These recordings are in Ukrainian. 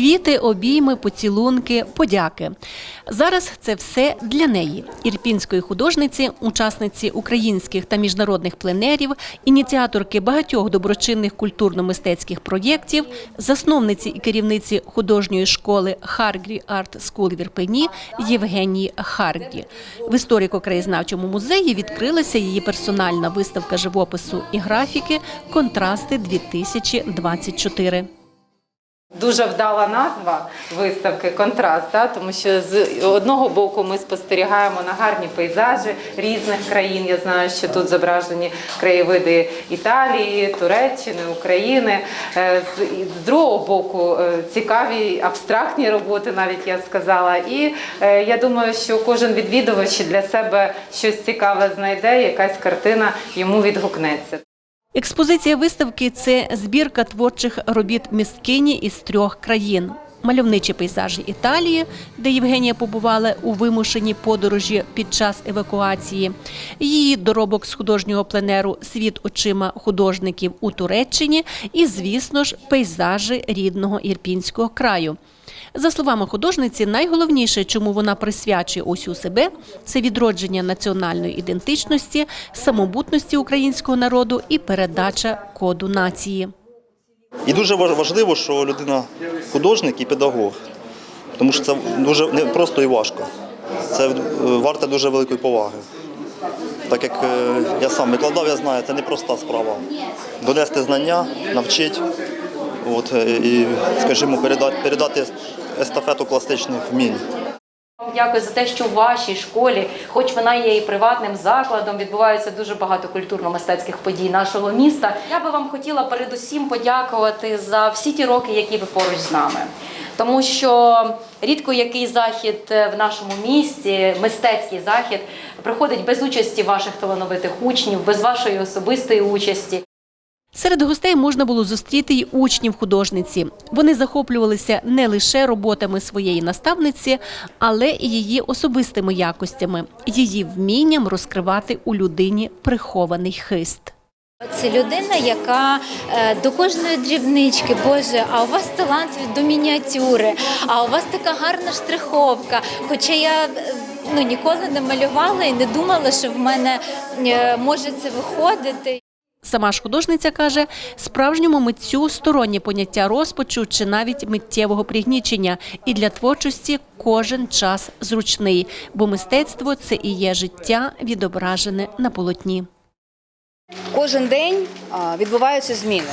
Квіти, обійми, поцілунки, подяки. Зараз це все для неї, ірпінської художниці, учасниці українських та міжнародних пленерів, ініціаторки багатьох доброчинних культурно-мистецьких проєктів, засновниці і керівниці художньої школи Харгрі Арт Скул в Ірпені Євгенії Харгрі. В історико-краєзнавчому музеї відкрилася її персональна виставка живопису і графіки Контрасти 2024 Дуже вдала назва виставки Контраст, да? тому що з одного боку ми спостерігаємо на гарні пейзажі різних країн. Я знаю, що тут зображені краєвиди Італії, Туреччини, України. Е, З, другого боку е, цікаві абстрактні роботи, навіть я сказала. І е, я думаю, що кожен відвідувач для себе щось цікаве знайде, якась картина йому відгукнеться. Експозиція виставки це збірка творчих робіт місткині із трьох країн. Мальовничі пейзажі Італії, де Євгенія побувала у вимушеній подорожі під час евакуації, її доробок з художнього пленеру Світ очима художників у Туреччині і, звісно ж, пейзажі рідного ірпінського краю. За словами художниці, найголовніше, чому вона присвячує усю себе, це відродження національної ідентичності, самобутності українського народу і передача коду нації. І дуже важливо, що людина художник і педагог, тому що це дуже не просто і важко. Це е, варте дуже великої поваги. Так як е, я сам викладав, я знаю, це не проста справа. Донести знання, навчити от, е, і, скажімо, передати, передати естафету класичних вмінь. Дякую за те, що в вашій школі, хоч вона є і приватним закладом, відбувається дуже багато культурно-мистецьких подій нашого міста. Я би вам хотіла передусім подякувати за всі ті роки, які ви поруч з нами. Тому що рідко який захід в нашому місті, мистецький захід, приходить без участі ваших талановитих учнів, без вашої особистої участі. Серед гостей можна було зустріти й учнів художниці. Вони захоплювалися не лише роботами своєї наставниці, але і її особистими якостями, її вмінням розкривати у людині прихований хист. Це людина, яка е, до кожної дрібнички, Боже, а у вас талант до мініатюри, а у вас така гарна штриховка. Хоча я е, ну, ніколи не малювала і не думала, що в мене е, може це виходити. Сама ж художниця каже, справжньому митцю стороннє поняття розпачу чи навіть миттєвого пригнічення, і для творчості кожен час зручний, бо мистецтво це і є життя, відображене на полотні. Кожен день відбуваються зміни,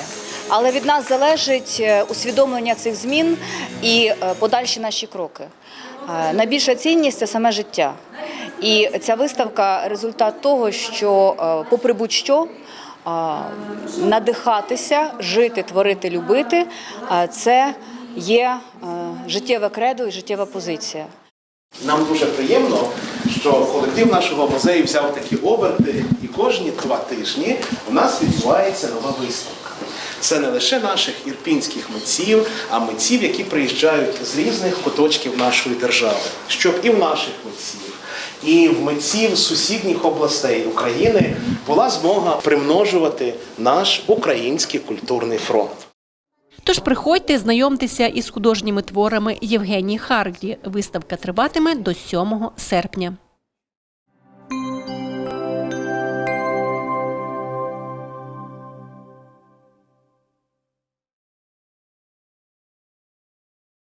але від нас залежить е, усвідомлення цих змін і е, подальші наші кроки. Е, Найбільша цінність це саме життя. І ця виставка результат того, що, попри будь-що, надихатися, жити, творити, любити це є е, життєве кредо і життєва позиція. Нам дуже приємно, що колектив нашого музею взяв такі оберти, і кожні два тижні у нас відбувається нова виставка. Це не лише наших ірпінських митців, а митців, які приїжджають з різних куточків нашої держави, щоб і в наших митців, і в митців сусідніх областей України була змога примножувати наш український культурний фронт. Тож приходьте, знайомтеся із художніми творами Євгенії Харгрі. Виставка триватиме до 7 серпня.